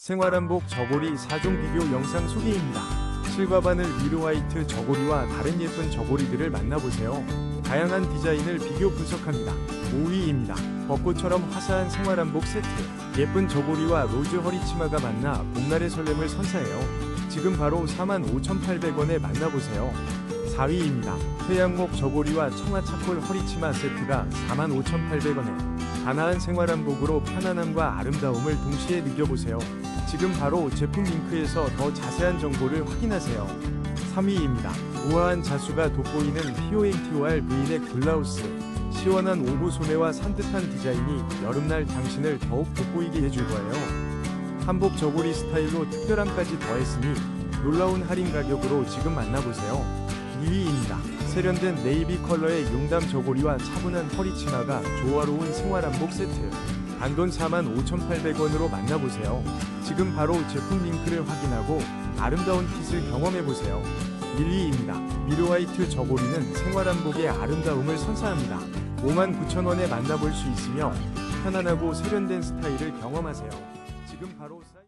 생활한복 저고리 4종 비교 영상 소개입니다. 실과 바늘 위로 화이트 저고리와 다른 예쁜 저고리들을 만나보세요. 다양한 디자인을 비교 분석합니다. 5위입니다. 벚꽃처럼 화사한 생활한복 세트. 예쁜 저고리와 로즈 허리치마가 만나 봄날의 설렘을 선사해요. 지금 바로 45,800원에 만나보세요. 4위입니다. 회양목 저고리와 청아 차콜 허리치마 세트가 45,800원에 단아한 생활한복으로 편안함과 아름다움을 동시에 느껴보세요. 지금 바로 제품 링크에서 더 자세한 정보를 확인하세요. 3위입니다. 우아한 자수가 돋보이는 POATOR V넥 블라우스. 시원한 오브 소매와 산뜻한 디자인이 여름날 당신을 더욱 돋보이게 해줄 거예요. 한복 저고리 스타일로 특별함까지 더했으니 놀라운 할인 가격으로 지금 만나보세요. 2위입니다. 세련된 네이비 컬러의 용담 저고리와 차분한 허리 치마가 조화로운 생활한복 세트. 단돈 45,800원으로 만나보세요. 지금 바로 제품 링크를 확인하고 아름다운 핏을 경험해보세요. 1위입니다. 미르 화이트 저고리는 생활한복의 아름다움을 선사합니다. 59,000원에 만나볼 수 있으며 편안하고 세련된 스타일을 경험하세요. 지금 바로 사-